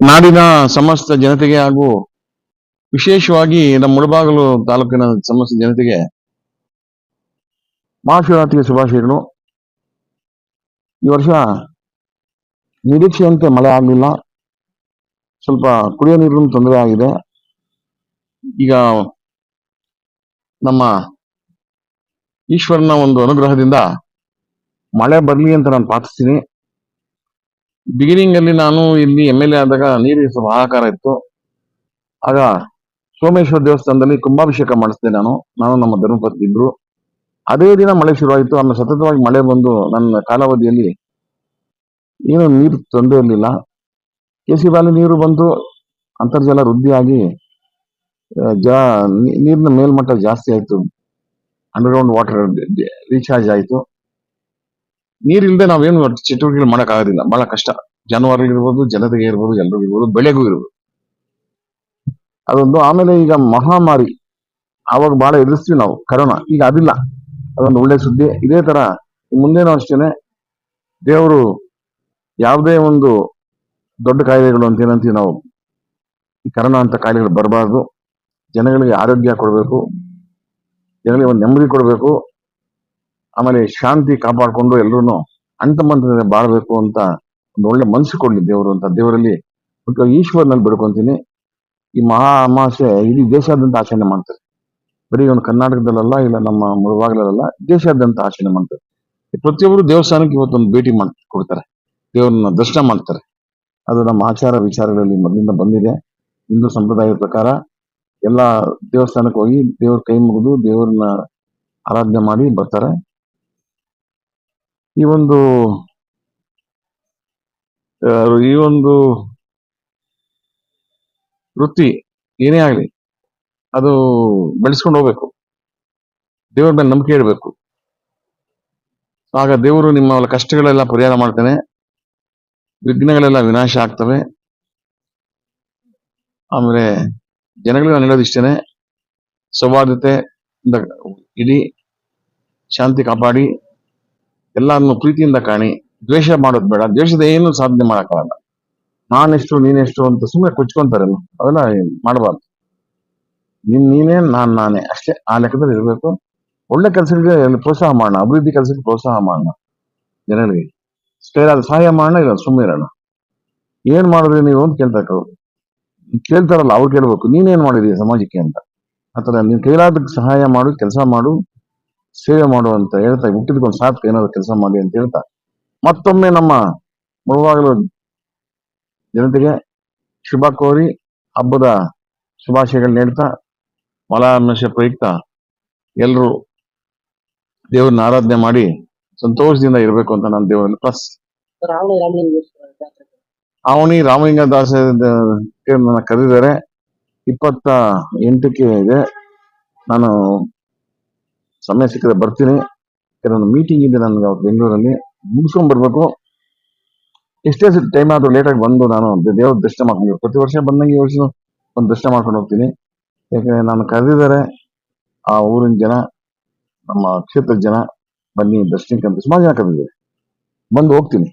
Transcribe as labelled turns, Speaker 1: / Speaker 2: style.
Speaker 1: ನಾಡಿನ ಸಮಸ್ತ ಜನತೆಗೆ ಹಾಗೂ ವಿಶೇಷವಾಗಿ ನಮ್ಮ ಮುಳಬಾಗಲು ತಾಲೂಕಿನ ಸಮಸ್ತ ಜನತೆಗೆ ಮಹಾಶಿವರಾತ್ರಿಯ ಶುಭಾಶಯಗಳು. ಈ ವರ್ಷ ನಿರೀಕ್ಷೆಯಂತೆ ಮಳೆ ಆಗಲಿಲ್ಲ. ಸ್ವಲ್ಪ ಕುಡಿಯೋ ನೀರಿನ ತೊಂದರೆ ಆಗಿದೆ. ಈಗ ನಮ್ಮ ಈಶ್ವರನ ಒಂದು ಅನುಗ್ರಹದಿಂದ ಮಳೆ ಬರಲಿ ಅಂತ ನಾನು ಪ್ರಾರ್ಥಿಸ್ತೀನಿ. ಬಿಗಿನಿಂಗ್ ಅಲ್ಲಿ ನಾನು ಇಲ್ಲಿ ಎಂ ಎಲ್ ಎ ಆದಾಗ ನೀರಿಗೆ ಸ್ವಲ್ಪ ಹಾಹಾಕಾರ ಇತ್ತು. ಆಗ ಸೋಮೇಶ್ವರ ದೇವಸ್ಥಾನದಲ್ಲಿ ಕುಂಭಾಭಿಷೇಕ ಮಾಡಿಸಿದೆ ನಾನು. ನಾನು ನಮ್ಮ ಧರ್ಮಪತ್ನಿ ಇಬ್ರು ಅದೇ ದಿನ ಮಳೆ ಶುರುವಾಯಿತು. ಆಮೇಲೆ ಸತತವಾಗಿ ಮಳೆ ಬಂದು ನನ್ನ ಕಾಲಾವಧಿಯಲ್ಲಿ ಏನು ನೀರು ತೊಂದರೆ ಇರಲಿಲ್ಲ. ಕೆ ಸಿ ಬಾಲಿ ನೀರು ಬಂದು ಅಂತರ್ಜಲ ವೃದ್ಧಿಯಾಗಿ ಜಾ ಜ, ನೀ- ನೀರಿನ ಮೇಲ್ಮಟ್ಟ ಜಾಸ್ತಿ ಆಯಿತು. ಅಂಡರ್ಗ್ರೌಂಡ್ ವಾಟರ್ ರೀಚಾರ್ಜ್ ಆಯಿತು. ನೀರಿಲ್ಲದೆ ನಾವೇನು ಚಟುವಟಿಕೆಗಳು ಮಾಡೋಕ್ಕಾಗೋದಿಲ್ಲ. ಬಹಳ ಕಷ್ಟ. ಜಾನುವಾರುಗಳಿರ್ಬೋದು ಜನತೆಗೆ ಇರ್ಬೋದು ಎಲ್ಲರಿಗೂ ಇರ್ಬೋದು, ಬೆಳೆಗೂ ಇರ್ಬೋದು. ಅದೊಂದು ಆಮೇಲೆ ಈಗ ಮಹಾಮಾರಿ. ಅವಾಗ ಬಹಳ ಎದುರಿಸ್ತೀವಿ ನಾವು. ಕರೋನಾ. ಈಗ ಅದಿಲ್ಲ. ಅದೊಂದು ಒಳ್ಳೆ ಸುದ್ದಿ. ಇದೇ ತರ ಮುಂದೇನೂ ಅಷ್ಟೇನೆ ದೇವರು ಯಾವುದೇ ಒಂದು ದೊಡ್ಡ ಕಾಯಿಲೆಗಳು ಅಂತ ಏನಂತೀವಿ ನಾವು, ಈ ಕರೋನಾ ಅಂತ ಕಾಯಿಲೆಗಳು ಬರಬಾರ್ದು. ಜನಗಳಿಗೆ ಆರೋಗ್ಯ ಕೊಡಬೇಕು. ಜನಗಳಿಗೆ ಒಂದು ನೆಮ್ಮದಿ ಕೊಡಬೇಕು. ಆಮೇಲೆ ಶಾಂತಿ ಕಾಪಾಡಿಕೊಂಡು ಎಲ್ಲರೂ ಮಂತ್ರದಲ್ಲಿ ಬಾಳ್ಬೇಕು ಅಂತ ಒಂದು ಒಳ್ಳೆ ಮನಸ್ಸು ಕೊಡ್ಲಿ ದೇವರು ಅಂತ. ದೇವರಲ್ಲಿ ಈಶ್ವರನಲ್ಲಿ ಬಿಡ್ಕೊಂತೀನಿ. ಈ ಮಹಾ ಅಮಾವಾಸ್ಯೆ ಇಡೀ ದೇಶಾದ್ಯಂತ ಆಚರಣೆ ಮಾಡ್ತಾರೆ. ಬರೀ ಒಂದು ಕರ್ನಾಟಕದಲ್ಲ ಇಲ್ಲ, ನಮ್ಮ ಮುಳುವಾಗಲಲ್ಲ ದೇಶಾದ್ಯಂತ ಆಚರಣೆ ಮಾಡ್ತಾರೆ. ಪ್ರತಿಯೊಬ್ಬರು ದೇವಸ್ಥಾನಕ್ಕೆ ಇವತ್ತೊಂದು ಭೇಟಿ ಮಾಡಿ ಕೊಡ್ತಾರೆ. ದೇವರನ್ನ ದರ್ಶನ ಮಾಡ್ತಾರೆ. ಅದು ನಮ್ಮ ಆಚಾರ ವಿಚಾರಗಳಲ್ಲಿ ಮೊದಲಿಂದ ಬಂದಿದೆ. ಹಿಂದೂ ಸಂಪ್ರದಾಯದ ಪ್ರಕಾರ ಎಲ್ಲ ದೇವಸ್ಥಾನಕ್ಕೆ ಹೋಗಿ ದೇವ್ರ ಕೈ ಮುಗಿದು ದೇವ್ರನ್ನ ಆರಾಧನೆ ಮಾಡಿ ಬರ್ತಾರೆ. ಈ ಒಂದು ಈ ಒಂದು ವೃತ್ತಿ ಏನೇ ಆಗಲಿ, ಅದು ಬೆಳೆಸ್ಕೊಂಡು ಹೋಗ್ಬೇಕು. ದೇವರ ಮೇಲೆ ನಂಬಿಕೆ ಇಡಬೇಕು. ಆಗ ದೇವರು ನಿಮ್ಮ ಕಷ್ಟಗಳೆಲ್ಲ ಪರಿಹಾರ ಮಾಡ್ತಾನೆ. ವಿಘ್ನಗಳೆಲ್ಲ ವಿನಾಶ ಆಗ್ತವೆ. ಆಮೇಲೆ ಜನಗಳಿಗೆ ನಾನು ಹೇಳೋದು ಇಷ್ಟೇನೆ. ಸೌಹಾರ್ದತೆ ಇಡೀ ಶಾಂತಿ ಕಾಪಾಡಿ. ಎಲ್ಲರನ್ನು ಪ್ರೀತಿಯಿಂದ ಕಾಣಿ, ದ್ವೇಷ ಮಾಡೋದು ಬೇಡ, ದ್ವೇಷದ ಏನು ಸಾಧನೆ ಮಾಡಕ್ಕಾಗಲ್ಲ. ನಾನೆಷ್ಟು, ನೀನೆಷ್ಟು ಅಂತ ಸುಮ್ಮನೆ ಕೊಚ್ಕೊಂತಾರೆ ಅವೆಲ್ಲ ಮಾಡಬಾರ್ದು. ನೀನ್, ನೀನೇ, ನಾನ್, ನಾನೇ, ಅಷ್ಟೇ, ಆ ಲೆಕ್ಕದಲ್ಲಿ ಇರಬೇಕು. ಒಳ್ಳೆ ಕೆಲಸಗಳಿಗೆ ಪ್ರೋತ್ಸಾಹ ಮಾಡೋಣ, ಅಭಿವೃದ್ಧಿ ಕೆಲಸಕ್ಕೆ ಪ್ರೋತ್ಸಾಹ ಮಾಡೋಣ ಜನಗಳಿಗೆ ಸ್ಟೈಲ್ ಸಹಾಯ ಮಾಡೋಣ, ಇಲ್ಲ ಸುಮ್ಮನೆ ಇರೋಣ. ಏನ್ ಮಾಡಿದ್ರಿ ನೀವು ಅಂತ ಕೇಳ್ತಾ ಕೇಳ್ತಾರಲ್ಲ, ಅವ್ರು ಕೇಳ್ಬೇಕು ನೀನೇನ್ ಮಾಡಿದೀಯ ಸಮಾಜಕ್ಕೆ ಅಂತ. ಆತರ ನೀನ್ ಕೈಲಾದಕ್ಕೆ ಸಹಾಯ ಮಾಡು, ಕೆಲಸ ಮಾಡು ಸೇವೆ ಮಾಡುವಂತ ಹೇಳ್ತಾ ಹುಟ್ಟಿದ್ಕೊಂಡು ಸಾಕು, ಏನಾದ್ರು ಕೆಲಸ ಮಾಡಿ ಅಂತ ಹೇಳ್ತಾ. ಮತ್ತೊಮ್ಮೆ ನಮ್ಮ ಮುಳುವಾಗಲು ಜನತೆಗೆ ಶುಭ ಕೋರಿ ಹಬ್ಬದ ಶುಭಾಶಯಗಳನ್ನ ಹೇಳ್ತಾ ಮಲಾಮಶ ಪ್ರಯುಕ್ತ ಎಲ್ಲರೂ ದೇವ್ರನ್ನ ಆರಾಧನೆ ಮಾಡಿ ಸಂತೋಷದಿಂದ ಇರಬೇಕು ಅಂತ ನಾನು ದೇವರಲ್ಲಿ ಪ್ಲಸ್ ಅವನಿ ರಾಮಲಿಂಗ ದಾಸ ನನ್ನ ಕರೆದಿದ್ದಾರೆ. ಇಪ್ಪತ್ತ ಎಂಟಕ್ಕೆ ಇದೆ. ನಾನು ಸಮಯ ಸಿಕ್ಕಿದ್ರೆ ಬರ್ತೀನಿ. ಕೆಲವೊಂದು ಮೀಟಿಂಗ್ ಇದೆ ನನಗೆ ಅವ್ರು ಬೆಂಗಳೂರಲ್ಲಿ. ಮುಗಿಸ್ಕೊಂಡ್ ಬರಬೇಕು ಎಷ್ಟೇ ಟೈಮ್ ಆದರೂ ಲೇಟಾಗಿ ಬಂದು ನಾನು ದೇವ್ರ ದರ್ಶನ ಮಾಡ್ಕೊಂಡು ಪ್ರತಿ ವರ್ಷ ಬಂದಂಗೆ ಈ ವರ್ಷ ಒಂದು ದರ್ಶನ ಮಾಡ್ಕೊಂಡು ಹೋಗ್ತೀನಿ. ಯಾಕಂದ್ರೆ ನಾನು ಕರೆದಿದ್ದಾರೆ. ಆ ಊರಿನ ಜನ, ನಮ್ಮ ಕ್ಷೇತ್ರದ ಜನ ಬನ್ನಿ, ದರ್ಶನಕ್ಕೆ ಅಂತ ಸುಮಾರು ಜನ ಕರೆದಿದ್ದಾರೆ. ಬಂದು ಹೋಗ್ತೀನಿ.